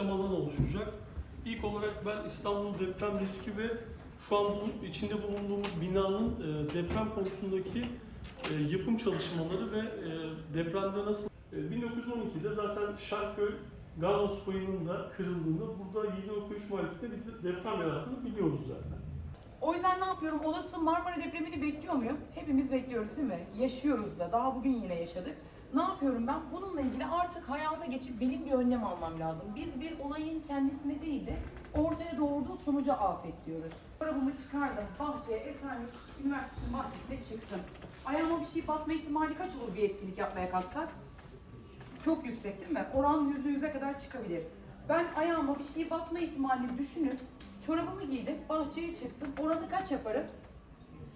aşamadan oluşacak. İlk olarak ben İstanbul deprem riski ve şu an içinde bulunduğumuz binanın e, deprem konusundaki e, yapım çalışmaları ve e, depremde nasıl... E, 1912'de zaten Şarköy Galos Bayı'nın da kırıldığında burada 7.3 malikte bir deprem yarattığını biliyoruz zaten. O yüzden ne yapıyorum? Olası Marmara depremini bekliyor muyum? Hepimiz bekliyoruz değil mi? Yaşıyoruz da. Daha bugün yine yaşadık. Ne yapıyorum ben? Bununla ilgili artık hayata geçip benim bir önlem almam lazım. Biz bir olayın kendisine değil de ortaya doğurduğu sonuca afet diyoruz. Arabamı çıkardım. Bahçeye, Esenyurt Üniversitesi'nin bahçesine çıktım. Ayağıma bir şey batma ihtimali kaç olur bir etkinlik yapmaya kalksak? Çok yüksek değil mi? Oran yüzde yüze kadar çıkabilir. Ben ayağıma bir şey batma ihtimalini düşünüp çorabımı giydim, bahçeye çıktım. Oranı kaç yaparım?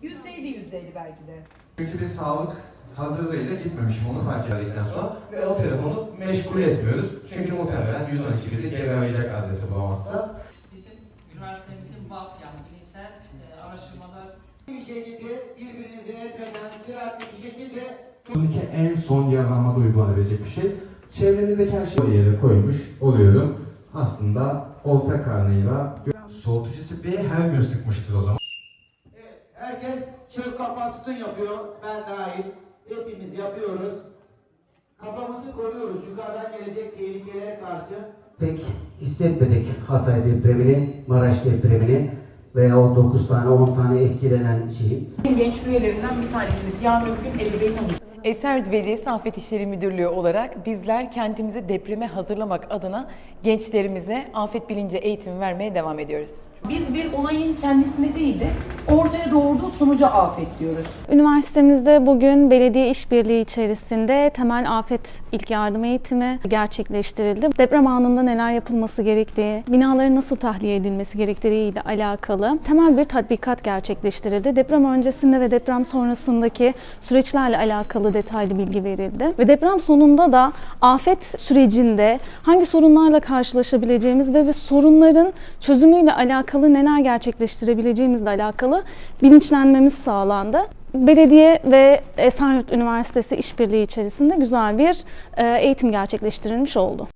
Yüzde elli, yüzde belki de. Çünkü bir sağlık hazırlığıyla gitmemişim onu fark ettikten sonra ve o telefonu meşgul etmiyoruz. Çünkü muhtemelen 112 bizi geri arayacak adresi bulamazsa. Bizim üniversitemizin BAP yani bilimsel e, araştırmalar bir şekilde birbirinizi ezmeden süratli bir şekilde Bununki en son yaralanmada uygulanabilecek bir şey. Çevrenizdeki her şeyi yere koymuş oluyorum. Aslında olta karnıyla soğutucu spreyi her gün sıkmıştır o zaman. Evet, herkes çöp kapağı tutun yapıyor. Ben dahil. Hepimiz yapıyoruz. Kafamızı koruyoruz yukarıdan gelecek tehlikelere karşı. pek hissetmedik Hatay depremini, Maraş depremini veya o 9 tane 10 tane etkilenen şeyi. Genç üyelerinden bir tanesiniz. Yarın öbür gün ebeveyn olacak. Esenyurt Belediyesi Afet İşleri Müdürlüğü olarak bizler kentimizi depreme hazırlamak adına gençlerimize afet bilinci eğitimi vermeye devam ediyoruz. Biz bir olayın kendisine değil de ortaya doğurduğu sonuca afet diyoruz. Üniversitemizde bugün belediye işbirliği içerisinde temel afet ilk yardım eğitimi gerçekleştirildi. Deprem anında neler yapılması gerektiği, binaların nasıl tahliye edilmesi gerektiği ile alakalı temel bir tatbikat gerçekleştirildi. Deprem öncesinde ve deprem sonrasındaki süreçlerle alakalı detaylı bilgi verildi. Ve deprem sonunda da afet sürecinde hangi sorunlarla karşılaşabileceğimiz ve sorunların çözümüyle alakalı neler gerçekleştirebileceğimizle alakalı bilinçlenmemiz sağlandı. Belediye ve Esenyurt Üniversitesi işbirliği içerisinde güzel bir e, eğitim gerçekleştirilmiş oldu.